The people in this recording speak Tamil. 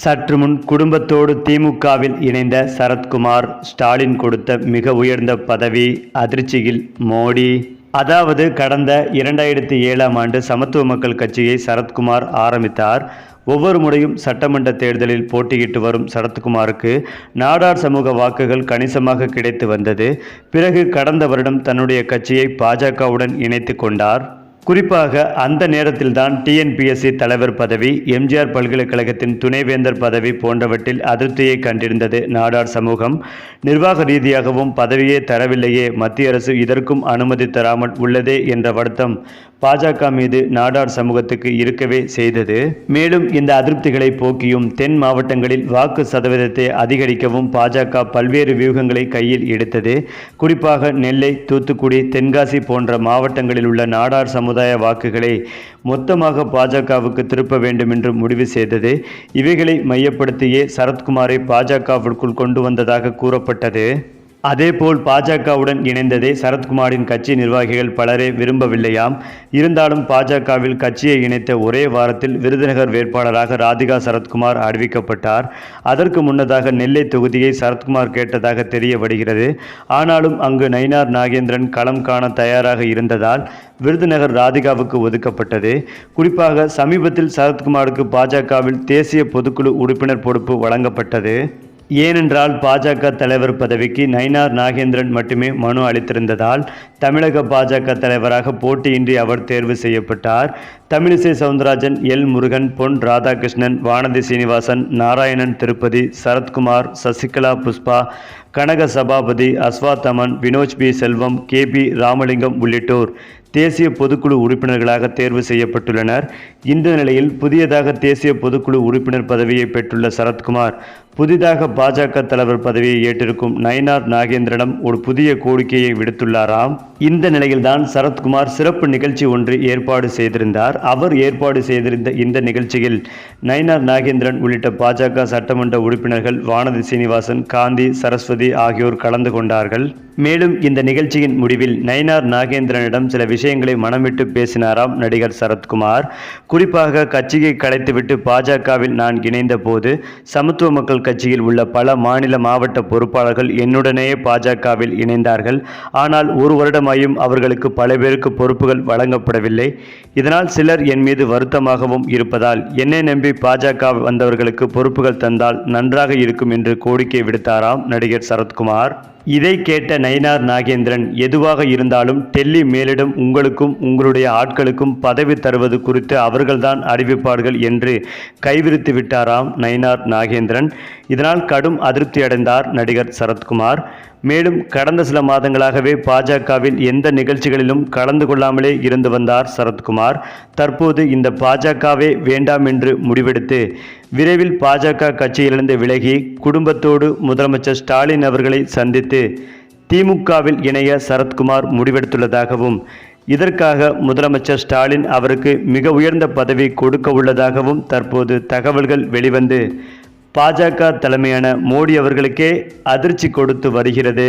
சற்று முன் குடும்பத்தோடு திமுகவில் இணைந்த சரத்குமார் ஸ்டாலின் கொடுத்த மிக உயர்ந்த பதவி அதிர்ச்சியில் மோடி. அதாவது கடந்த இரண்டாயிரத்தி ஏழாம் ஆண்டு சமத்துவ மக்கள் கட்சியை சரத்குமார் ஆரம்பித்தார். ஒவ்வொரு முறையும் சட்டமன்ற தேர்தலில் போட்டியிட்டு வரும் சரத்குமாருக்கு நாடார் சமூக வாக்குகள் கணிசமாக கிடைத்து வந்தது. பிறகு கடந்த வருடம் தன்னுடைய கட்சியை பாஜகவுடன் இணைத்து கொண்டார். குறிப்பாக அந்த நேரத்தில்தான் டிஎன்பிஎஸ்சி தலைவர் பதவி எம்ஜிஆர் பல்கலைக்கழகத்தின் துணைவேந்தர் பதவி போன்றவற்றில் அதிருப்தியை கண்டிருந்தது நாடார் சமூகம். நிர்வாக ரீதியாகவும் பதவியே தரவில்லையே மத்திய அரசு இதற்கும் அனுமதி தராமல் உள்ளதே என்ற வருத்தம் பாஜக மீது நாடார் சமூகத்துக்கு இருக்கவே செய்தது. மேலும் இந்த அதிருப்திகளை போக்கியும் தென் மாவட்டங்களில் வாக்கு சதவீதத்தை அதிகரிக்கவும் பாஜக பல்வேறு வியூகங்களை கையில் எடுத்தது. குறிப்பாக நெல்லை தூத்துக்குடி தென்காசி போன்ற மாவட்டங்களில் உள்ள நாடார் சமூக சமுதாய வாக்குகளை மொத்தமாக பாஜகவுக்கு திருப்ப வேண்டும் என்று முடிவு செய்தது. இவைகளை மையப்படுத்தியே சரத்குமாரை பாஜகவிற்குள் கொண்டு வந்ததாக கூறப்பட்டது. அதேபோல் பாஜகவுடன் இணைந்ததை சரத்குமாரின் கட்சி நிர்வாகிகள் பலரே விரும்பவில்லையாம். இருந்தாலும் பாஜகவில் கட்சியை இணைத்த ஒரே வாரத்தில் விருதுநகர் வேட்பாளராக ராதிகா சரத்குமார் அறிவிக்கப்பட்டார். அதற்கு முன்னதாக நெல்லை தொகுதியை சரத்குமார் கேட்டதாக தெரிய வருகிறது ஆனாலும் அங்கு நயினார் நாகேந்திரன் களம் காண தயாராக இருந்ததால் விருதுநகர் ராதிகாவுக்கு ஒதுக்கப்பட்டது. குறிப்பாக சமீபத்தில் சரத்குமாருக்கு பாஜகவில் தேசிய பொதுக்குழு உறுப்பினர் பொறுப்பு வழங்கப்பட்டது. ஏனென்றால் பாஜக தலைவர் பதவிக்கு நயினார் நாகேந்திரன் மட்டுமே மனு அளித்திருந்ததால் தமிழக பாஜக தலைவராக போட்டியின்றி அவர் தேர்வு செய்யப்பட்டார். Tamilisai Soundararajan L. Murugan Pon Radhakrishnan Vanathi Srinivasan Narayanan Tirupathi Sarathkumar Sasikala Pushpa Kanaga Sabapathy Ashwathaman Vinoj P. Selvam K. P. Ramalingam உள்ளிட்டோர் தேசிய பொதுக்குழு உறுப்பினர்களாக தேர்வு செய்யப்பட்டுள்ளனர். இந்த நிலையில் புதியதாக தேசிய பொதுக்குழு உறுப்பினர் பதவியை பெற்றுள்ள சரத்குமார் புதிதாக பாஜக தலைவர் பதவியை ஏற்றிருக்கும் நயினார் நாகேந்திரனிடம் ஒரு புதிய கோரிக்கையை விடுத்துள்ளாராம். இந்த நிலையில்தான் சரத்குமார் சிறப்பு நிகழ்ச்சி ஒன்று ஏற்பாடு செய்திருந்தார். அவர் ஏற்பாடு செய்திருந்த இந்த நிகழ்ச்சியில் நயினார் நாகேந்திரன் உள்ளிட்ட பாஜக சட்டமன்ற உறுப்பினர்கள் வானதி சீனிவாசன் காந்தி சரஸ்வதி ஆகியோர் கலந்து கொண்டார்கள். மேலும் இந்த நிகழ்ச்சியின் முடிவில் நயினார் நாகேந்திரனிடம் சில விஷயங்களை மனமிட்டு பேசினாராம் நடிகர் சரத்குமார். குறிப்பாக கட்சியை கலைத்துவிட்டு பாஜகவில் நான் இணைந்த போது சமத்துவ மக்கள் கட்சியில் உள்ள பல மாநில மாவட்ட பொறுப்பாளர்கள் என்னுடனேயே பாஜகவில் இணைந்தார்கள். ஆனால் ஒரு வருடமாயும் அவர்களுக்கு பல பேருக்கு பொறுப்புகள் வழங்கப்படவில்லை. இதனால் சிலர் என் மீது வருத்தமாகவும் இருப்பதால் என்னை நம்பி பாஜக வந்தவர்களுக்கு பொறுப்புகள் தந்தால் நன்றாக இருக்கும் என்று கோரிக்கை விடுத்தாராம் நடிகர் சரத்குமார். இதை கேட்ட நயினார் நாகேந்திரன் எதுவாக இருந்தாலும் டெல்லி மேலிடம் உங்களுக்கும் உங்களுடைய ஆட்களுக்கும் பதவி தருவது குறித்து அவர்கள்தான் அறிவிப்பார்கள் என்று கைவிரித்து விட்டாராம் நயினார் நாகேந்திரன். இதனால் கடும் அதிருப்தி அடைந்தார் நடிகர் சரத்குமார். மேலும் கடந்த சில மாதங்களாகவே பாஜகவில் எந்த நிகழ்ச்சிகளிலும் கலந்து கொள்ளாமலே இருந்து வந்தார் சரத்குமார். தற்போது இந்த பாஜகவே வேண்டாம் என்று முடிவெடுத்து விரைவில் பாஜக கட்சியிலிருந்து விலகி குடும்பத்தோடு முதலமைச்சர் ஸ்டாலின் அவர்களை சந்தித்து திமுகவில் இணைய சரத்குமார் முடிவெடுத்துள்ளதாகவும் இதற்காக முதலமைச்சர் ஸ்டாலின் அவருக்கு மிக உயர்ந்த பதவி கொடுக்க உள்ளதாகவும் தற்போது தகவல்கள் வெளிவந்து பாஜக தலைமையான மோடி அவர்களுக்கே அதிர்ச்சி கொடுத்து வருகிறது.